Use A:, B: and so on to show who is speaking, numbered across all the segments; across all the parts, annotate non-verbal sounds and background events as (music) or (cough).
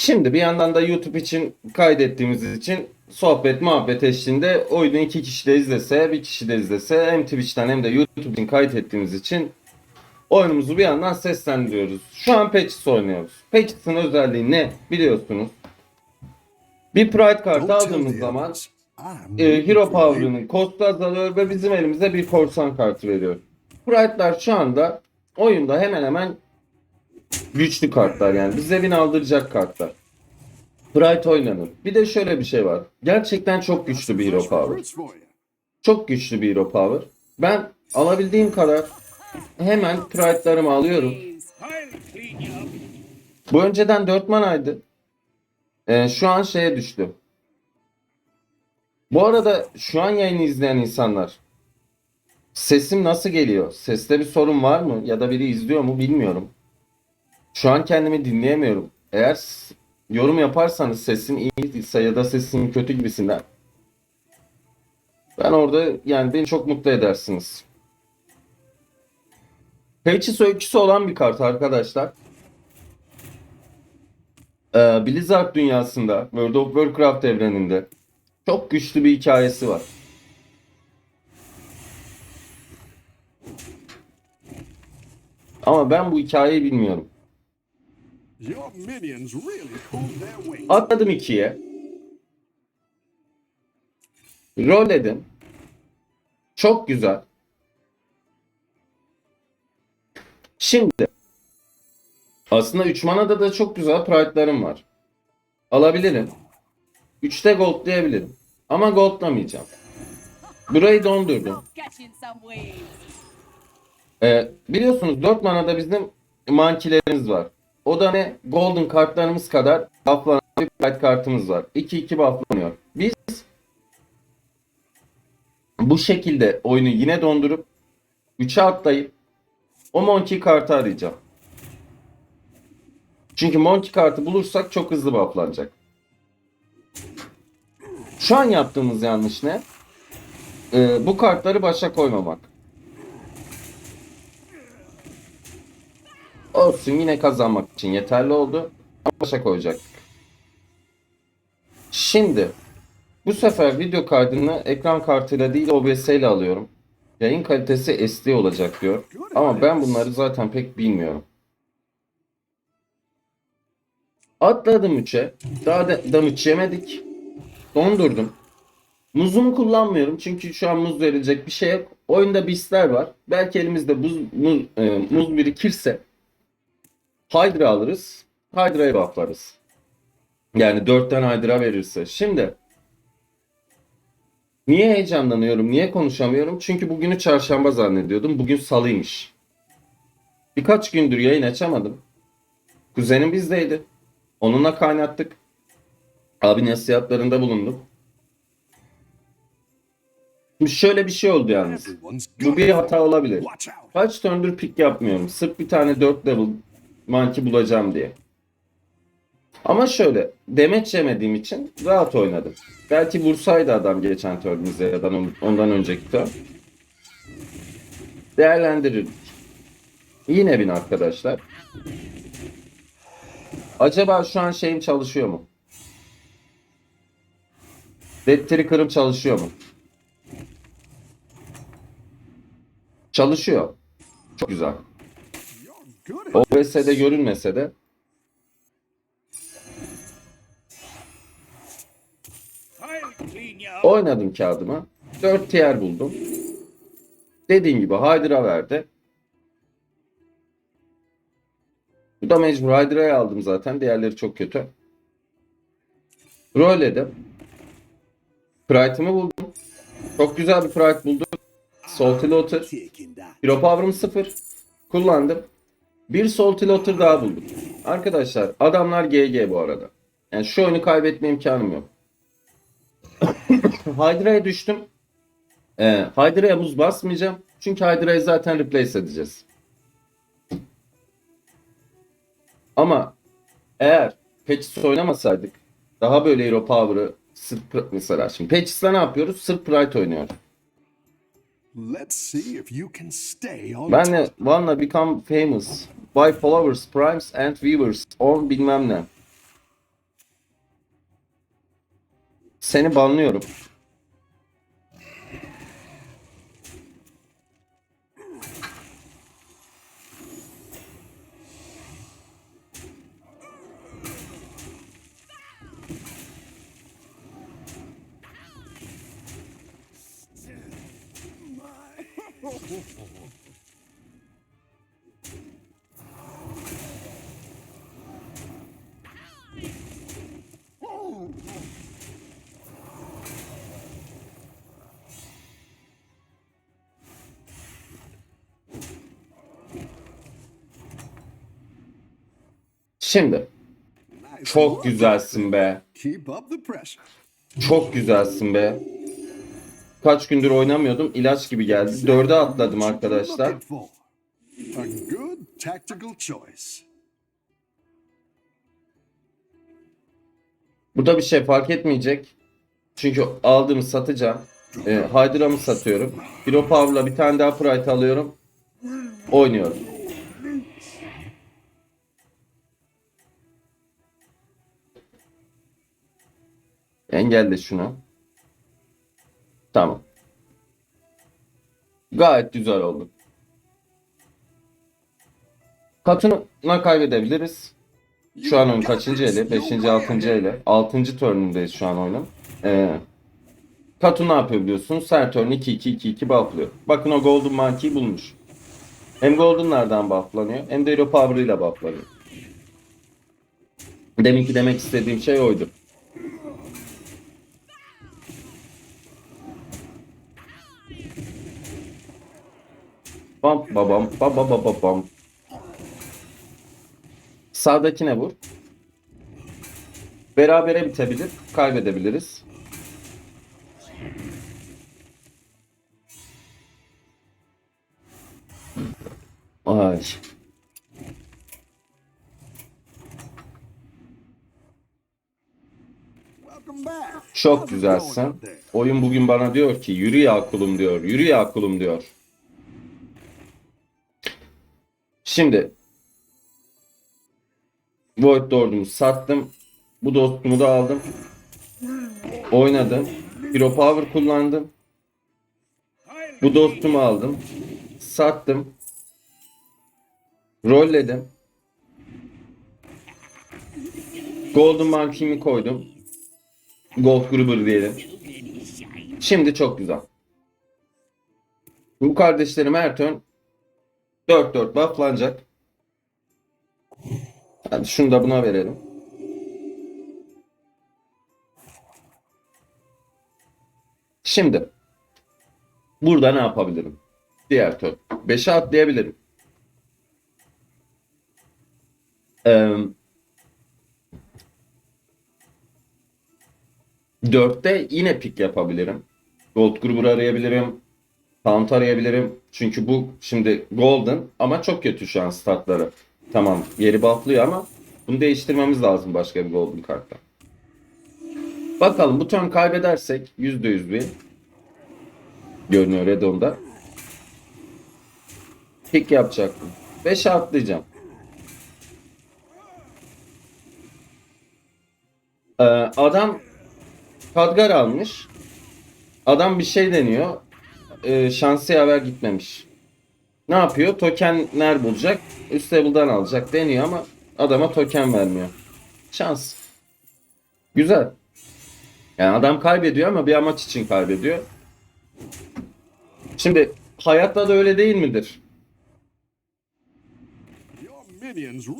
A: Şimdi bir yandan da YouTube için kaydettiğimiz için sohbet muhabbet eşliğinde oyunu iki kişi de izlese, bir kişi de izlese hem Twitch'ten hem de YouTube için kaydettiğimiz için oyunumuzu bir yandan seslendiriyoruz. Şu an Patches oynuyoruz. Patches'ın özelliği ne biliyorsunuz. Bir Pride kartı aldığımız zaman e, Hero Power'ının kostu azalıyor ve bizim elimize bir korsan kartı veriyor. Pride'lar şu anda oyunda hemen hemen güçlü kartlar yani bize bin aldıracak kartlar. Pride oynanır. Bir de şöyle bir şey var. Gerçekten çok güçlü bir Hero Power. Çok güçlü bir Hero Power. Ben alabildiğim kadar hemen Pride'larımı alıyorum. Bu önceden 4 manaydı. Ee, şu an şeye düştü. Bu arada şu an yayını izleyen insanlar sesim nasıl geliyor? Seste bir sorun var mı? Ya da biri izliyor mu bilmiyorum. Şu an kendimi dinleyemiyorum. Eğer yorum yaparsanız sesim iyiyse ya da sesim kötü gibisinden ben orada yani beni çok mutlu edersiniz. Pages öyküsü olan bir kart arkadaşlar. Ee, Blizzard dünyasında, World of Warcraft evreninde çok güçlü bir hikayesi var. Ama ben bu hikayeyi bilmiyorum. Atladım ikiye. Rolledim. Çok güzel. Şimdi aslında 3 manada da çok güzel pride'larım var. Alabilirim. 3'te goldlayabilirim. Ama goldlamayacağım. Burayı dondurdum. Ee, biliyorsunuz 4 manada bizim mankilerimiz var. O da ne? Golden kartlarımız kadar bufflanan bir pride kartımız var. 2-2 bufflanıyor. Biz bu şekilde oyunu yine dondurup 3'e atlayıp o Monkey kartı arayacağım. Çünkü Monkey kartı bulursak çok hızlı bufflanacak. Şu an yaptığımız yanlış ne? Ee, bu kartları başa koymamak. Olsun yine kazanmak için yeterli oldu. Başa koyacaktık. Şimdi bu sefer video kaydını ekran kartıyla değil OBS ile alıyorum. Yayın kalitesi SD olacak diyor. Ama ben bunları zaten pek bilmiyorum. Atladım 3'e. Daha da damage yemedik. Dondurdum. Muzumu kullanmıyorum çünkü şu an muz verilecek bir şey yok. Oyunda beastler var. Belki elimizde buz, muz, e, muz birikirse Hydra alırız. Hydra'yı bufflarız. Yani 4'ten Hydra verirse. Şimdi niye heyecanlanıyorum? Niye konuşamıyorum? Çünkü bugünü çarşamba zannediyordum. Bugün salıymış. Birkaç gündür yayın açamadım. Kuzenim bizdeydi. Onunla kaynattık. Abi nasihatlarında bulundum. Şimdi şöyle bir şey oldu yalnız. Bu bir hata olabilir. Kaç turndür pick yapmıyorum. Sırf bir tane 4 level monkey bulacağım diye. Ama şöyle demeç yemediğim için rahat oynadım. Belki vursaydı adam geçen turnümüzde ya da on- ondan önceki turn. Değerlendirirdik. Yine bin arkadaşlar. Acaba şu an şeyim çalışıyor mu? Dead Tricker'ım çalışıyor mu? Çalışıyor. Çok güzel. OBS'de görünmese de oynadım kağıdımı. 4 tier buldum. Dediğim gibi Hydra verdi. Bu da mecbur Hydra'yı aldım zaten. Diğerleri çok kötü. Rolledim. Pride'ımı buldum. Çok güzel bir Pride buldum.
B: Kicking that.
A: Hero Power'ım 0. Kullandım. Bir Salty Lotter daha buldum. Arkadaşlar adamlar GG bu arada. Yani şu oyunu kaybetme imkanım yok. (coughs) Hydra'ya düştüm. Ee, Hydra'ya buz basmayacağım. Çünkü Hydra'yı zaten replace edeceğiz. Ama eğer Patches oynamasaydık daha böyle Hero Power'ı sırf mesela şimdi Patches'la ne yapıyoruz? Sırf Pride oynuyoruz.
B: Let's see if you can stay on
A: Ben de wanna become famous by followers, primes and viewers on bilmem ne. Seni banlıyorum.
B: Nice
A: çok güzelsin be. Çok güzelsin be. Kaç gündür oynamıyordum. ilaç gibi geldi. Dörde atladım arkadaşlar. Burada bir şey fark etmeyecek. Çünkü aldığımı satacağım. E, Hydra'mı satıyorum. Hero Power'la bir tane daha Pride alıyorum. Oynuyorum. Engelle şunu. Tamam. Gayet güzel oldu. Katına kaybedebiliriz. Şu an oyun kaçıncı eli? Beşinci, altıncı eli. Altıncı turnundayız şu an oyunun. Ee, Katu ne yapıyor biliyorsunuz? Her turn 2-2-2-2 bufflıyor. Bakın o Golden Monkey'i bulmuş. Hem Golden'lardan bufflanıyor hem de Hero Power'ıyla bufflanıyor. Deminki demek istediğim şey oydu. Bam babam baba baba bam. Sağdakine vur. Berabere bitebilir. Kaybedebiliriz. Ay. Çok güzelsin. Oyun bugün bana diyor ki yürü ya kulum diyor. Yürü ya kulum diyor. Şimdi Void Lord'umu sattım. Bu dostumu da aldım. Oynadım. Hero Power kullandım. Bu dostumu aldım. Sattım. Rolledim. Golden Monkey'mi koydum. Gold Gruber diyelim. Şimdi çok güzel. Bu kardeşlerim her turn 4-4 bufflanacak. Hadi şunu da buna verelim. Şimdi burada ne yapabilirim? Diğer turn. 5'e atlayabilirim. Eee Dörtte yine pik yapabilirim. Gold grubu arayabilirim. Taunt arayabilirim. Çünkü bu şimdi Golden ama çok kötü şu an statları. Tamam yeri bufflıyor ama bunu değiştirmemiz lazım başka bir Golden kartta. Bakalım bu turn kaybedersek %100 bir görünüyor Redon'da. Pik yapacaktım. 5'e atlayacağım. Ee, adam Kadgar almış. Adam bir şey deniyor. Ee, şansı yaver gitmemiş. Ne yapıyor? Tokenler bulacak. Üst alacak deniyor ama adama token vermiyor. Şans. Güzel. Yani adam kaybediyor ama bir amaç için kaybediyor. Şimdi hayatta da öyle değil midir?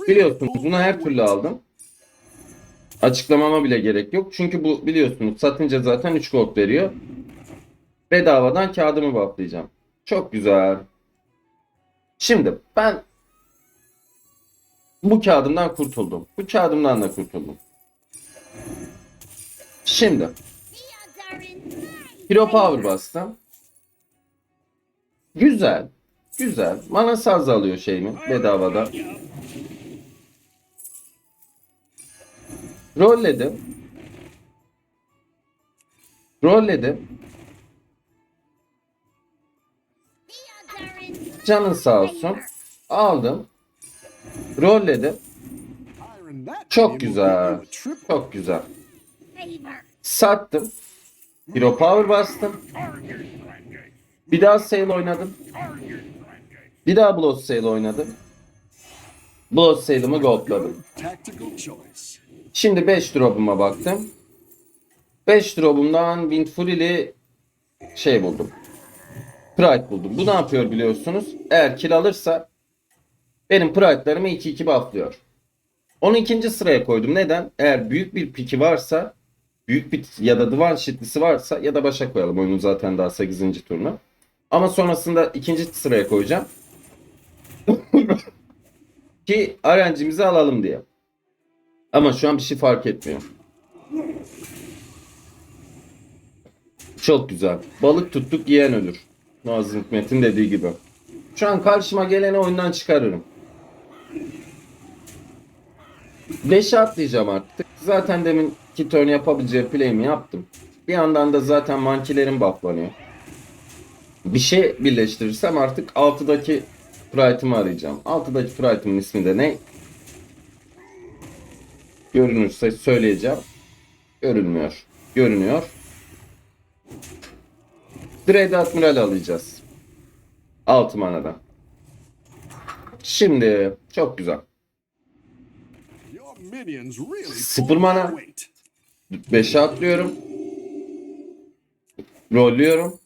A: Biliyorsunuz bunu her türlü aldım. Açıklamama bile gerek yok. Çünkü bu biliyorsunuz satınca zaten 3 gold veriyor. Bedavadan kağıdımı bufflayacağım. Çok güzel. Şimdi ben bu kağıdımdan kurtuldum. Bu kağıdımdan da kurtuldum. Şimdi Hero Power bastım. Güzel. Güzel. Mana saz alıyor şeyimi bedavadan. Rolledim. Rolledim. Canın sağ olsun. Aldım. Rolledim. Çok güzel. Çok güzel. Sattım. Hero Power bastım. Bir daha Sail oynadım. Bir daha Blood Sail oynadım. Blood Sail'ımı goldladım. Şimdi 5 drop'uma baktım. 5 drop'umdan Wind Fury'li şey buldum. Pride buldum. Bu ne yapıyor biliyorsunuz? Eğer kill alırsa benim Pride'larımı 2-2 bufflıyor. Onu ikinci sıraya koydum. Neden? Eğer büyük bir piki varsa büyük bir ya da divan şitlisi varsa ya da başa koyalım. Oyunun zaten daha 8. turnu. Ama sonrasında ikinci sıraya koyacağım. (laughs) Ki RNG'mizi alalım diye. Ama şu an bir şey fark etmiyor. Çok güzel. Balık tuttuk yiyen ölür. Nazım Hikmet'in dediği gibi. Şu an karşıma geleni oyundan çıkarırım. 5'e atlayacağım artık. Zaten demin iki turn yapabileceğim play'imi yaptım. Bir yandan da zaten mankilerim bufflanıyor. Bir şey birleştirirsem artık 6'daki Pride'ımı arayacağım. 6'daki Pride'ımın ismi de ne? Görünürse söyleyeceğim. Görünmüyor. Görünüyor. Dread Admiral alacağız. 6 manadan. Şimdi çok güzel. Sıfır mana.
B: their weight.
A: 5'e atlıyorum. Rolluyorum.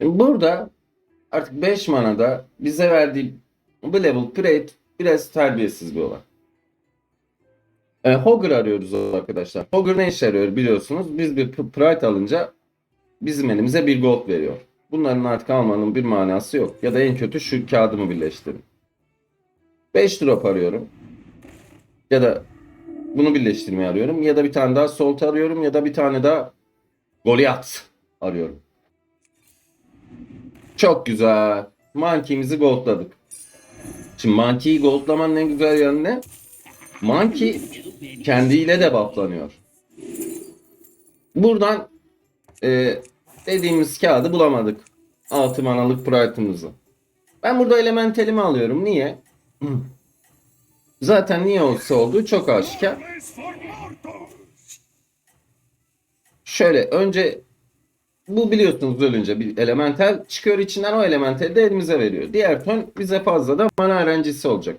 A: Burada artık 5 manada bize verdiği bu level trade biraz terbiyesiz bir olay. E, Hogger arıyoruz arkadaşlar. Hogger ne işe yarıyor biliyorsunuz. Biz bir Pride alınca bizim elimize bir gold veriyor. Bunların artık almanın bir manası yok. Ya da en kötü şu kağıdımı birleştirin. 5 drop arıyorum. Ya da bunu birleştirmeyi arıyorum. Ya da bir tane daha Salt arıyorum. Ya da bir tane daha Goliath arıyorum. Çok güzel. Monkey'imizi goldladık. Şimdi Monkey'i goldlamanın en güzel yanı ne? Monkey kendiyle de bufflanıyor. Buradan e, dediğimiz kağıdı bulamadık. 6 manalık Pride'ımızı. Ben burada elementelimi alıyorum. Niye? Zaten niye olsa olduğu çok aşikar. Şöyle önce bu biliyorsunuz ölünce bir elementel çıkıyor içinden o elementali de elimize veriyor. Diğer ton bize fazla da mana öğrencisi olacak.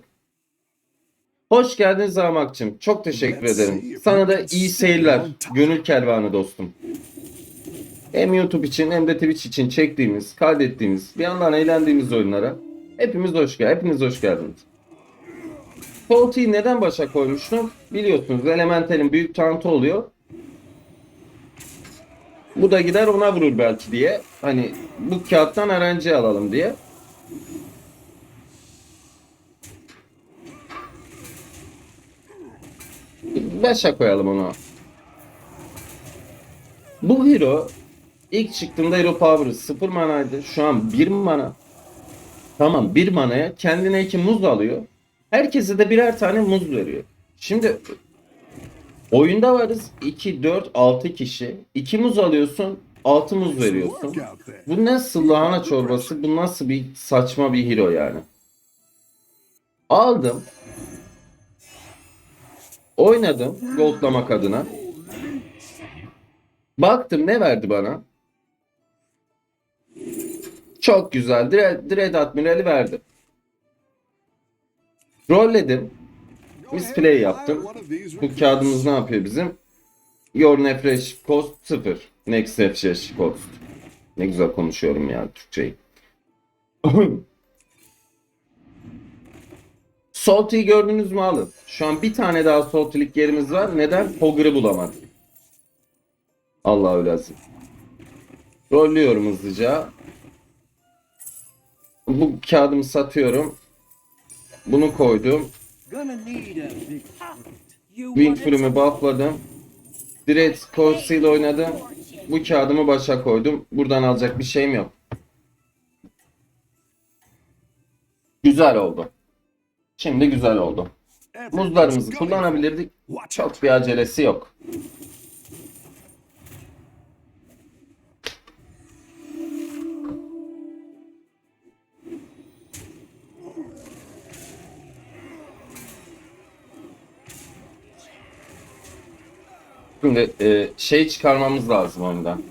A: Hoş geldin Zamakçım. Çok teşekkür ederim. Sana da iyi seyirler. Gönül kervanı dostum. Hem YouTube için hem de Twitch için çektiğimiz, kaydettiğimiz, bir yandan eğlendiğimiz oyunlara hepimiz hoş geldiniz. Hepiniz hoş geldiniz. Salty'yi neden başa koymuştum? Biliyorsunuz Elemental'in büyük tantı oluyor. Bu da gider ona vurur belki diye. Hani bu kağıttan RNG alalım diye. Başa koyalım onu. Bu hero ilk çıktığında hero power'ı 0 manaydı. Şu an 1 mana. Tamam 1 manaya kendine 2 muz alıyor. Herkese de birer tane muz veriyor. Şimdi oyunda varız 2, 4, 6 kişi. 2 muz alıyorsun 6 muz veriyorsun. Bu nasıl lahana çorbası? Bu nasıl bir saçma bir hero yani? Aldım. Oynadım goldlamak adına. Baktım ne verdi bana? Çok güzel. Dread, Dread Admiral'i verdi. Rolledim. Misplay yaptım. Bu kağıdımız ne yapıyor bizim? Your refresh cost 0. Next refresh cost. Ne güzel konuşuyorum ya Türkçeyi. (clears throat) Salty'yi gördünüz mü alın. Şu an bir tane daha Salty'lik yerimiz var. Neden? Hogger'ı bulamadık. Allah öyle azim. Rollüyorum hızlıca. Bu kağıdımı satıyorum. Bunu koydum.
C: Gonna need a big You
A: Wing
C: want
A: Flume'ü buffladım. Direkt Corsi ile oynadım. Bu kağıdımı başa koydum. Buradan alacak bir şeyim yok. Güzel oldu. Şimdi güzel oldu. Muzlarımızı kullanabilirdik. Çok bir acelesi yok. Şimdi e, şey çıkarmamız lazım oyundan.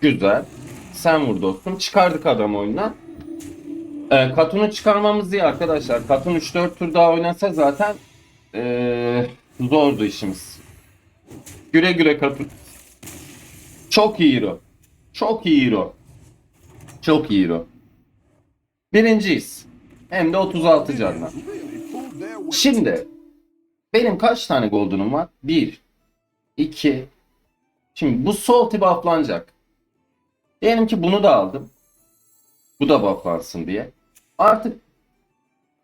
A: Güzel. Sen vur dostum. Çıkardık adam oyundan. E, Katun'u çıkarmamız iyi arkadaşlar. Katun 3-4 tur daha oynasa zaten e, zordu işimiz. Güle güle Katun. Çok iyi hero. Çok iyi hero. Çok iyi hero. Birinciyiz. Hem de 36 canla.
B: Really pulled their weight.
A: Şimdi benim kaç tane golden'um var? 1 2 Şimdi bu sol tip bufflanacak. Diyelim ki bunu da aldım. Bu da bufflansın diye. Artık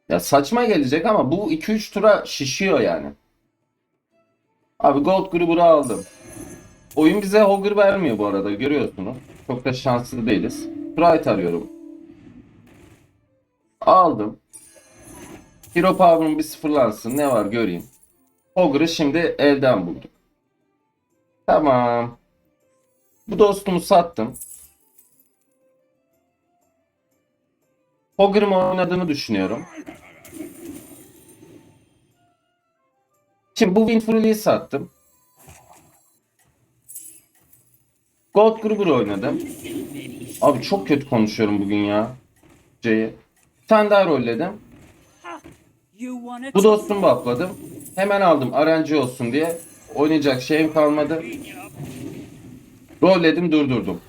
A: ya saçma gelecek ama bu 2-3 tura şişiyor yani. Abi gold grubu aldım. Oyun bize Hogger vermiyor bu arada görüyorsunuz. Çok da şanslı değiliz. Pride arıyorum. Aldım. Hero Power'ım bir sıfırlansın. Ne var göreyim. Ogre'ı şimdi elden bulduk. Tamam. Bu dostumu sattım. Ogre'ım oynadığını düşünüyorum. Şimdi bu Windfully'yi sattım. Gold Gruber oynadım. Abi çok kötü konuşuyorum bugün ya. C'yi. Bir tane daha rolledim. Bu dostumu buffladım. Hemen aldım RNG olsun diye. Oynayacak şeyim kalmadı. Rolledim durdurdum.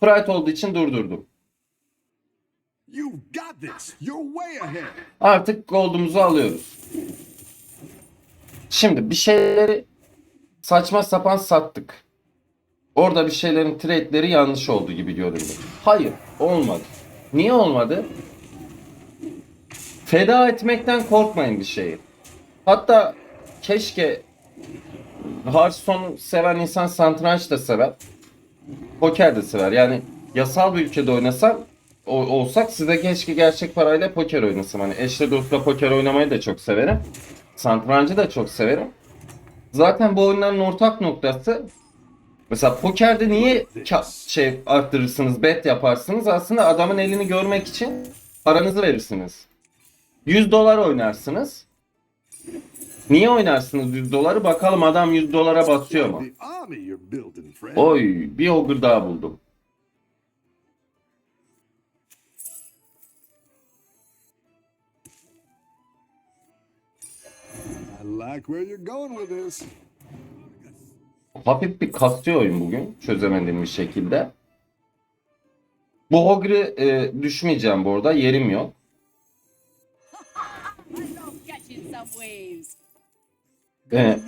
A: Pride olduğu için durdurdum. Artık gold'umuzu alıyoruz. Şimdi bir şeyleri saçma sapan sattık. Orada bir şeylerin trade'leri yanlış oldu gibi göründü. Hayır, olmadı. Niye olmadı? Feda etmekten korkmayın bir şeyi. Hatta keşke Hearthstone seven insan satranç da sever. Poker de sever. Yani yasal bir ülkede oynasam o- olsak size keşke gerçek parayla poker oynasam. Hani eşle dostla poker oynamayı da çok severim. Satrancı da çok severim. Zaten bu oyunların ortak noktası mesela pokerde niye şey arttırırsınız, bet yaparsınız? Aslında adamın elini görmek için paranızı verirsiniz. 100 dolar oynarsınız. Niye oynarsınız 100 doları? Bakalım adam 100 dolara basıyor mu? Oy bir ogre daha buldum. Hafif bir kasıyor oyun bugün. Çözemediğim bir şekilde. Bu ogre e, düşmeyeceğim bu arada. Yerim yok. Ee,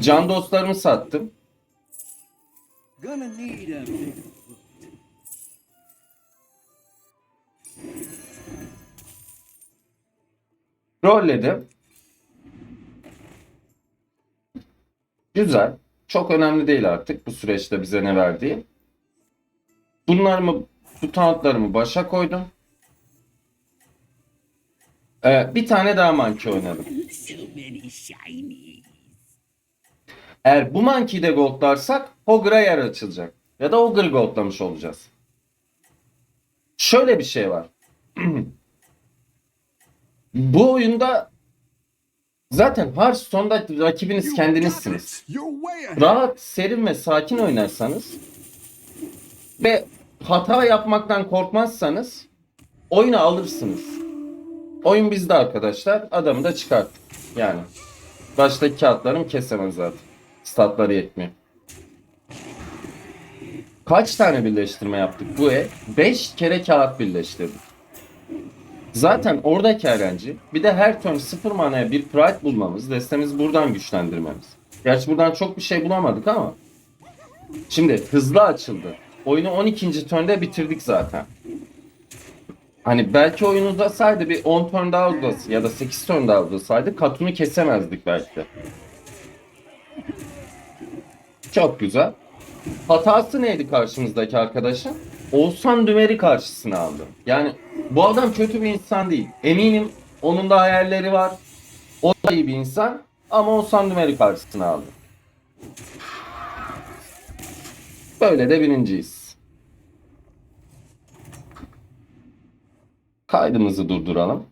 A: Can dostlarımı sattım. Rolledim. Güzel. Çok önemli değil artık bu süreçte bize ne verdiği. Bunlarımı, bu tauntlarımı başa koydum. Ee, bir tane daha monkey oynadım. Eğer bu monkey'i de goldlarsak Ogre'a yer açılacak. Ya da Ogre goldlamış olacağız. Şöyle bir şey var. (clears throat) bu oyunda zaten Hearthstone'da rakibiniz kendinizsiniz. Rahat, serin ve sakin oynarsanız ve hata yapmaktan korkmazsanız oyunu alırsınız. Oyun bizde arkadaşlar. Adamı da çıkarttık. Yani. Baştaki kağıtlarım kesemez zaten. Statları yetmiyor. Kaç tane birleştirme yaptık bu ev? 5 kere kağıt birleştirdik. Zaten oradaki öğrenci bir de her turn 0 manaya bir pride bulmamız, destemizi buradan güçlendirmemiz. Gerçi buradan çok bir şey bulamadık ama. Şimdi hızlı açıldı. Oyunu 12. turnde bitirdik zaten. Hani belki oyun uzasaydı bir 10 turn daha uzasaydı ya da 8 turn daha uzasaydı Katun'u kesemezdik belki. Çok güzel. Hatası neydi karşımızdaki arkadaşın? Oğuzhan Dümer'i karşısına aldı. Yani bu adam kötü bir insan değil. Eminim onun da hayalleri var. O da iyi bir insan ama Oğuzhan Dümer'i karşısına aldı. Böyle de birinciyiz. Kaydımızı durduralım.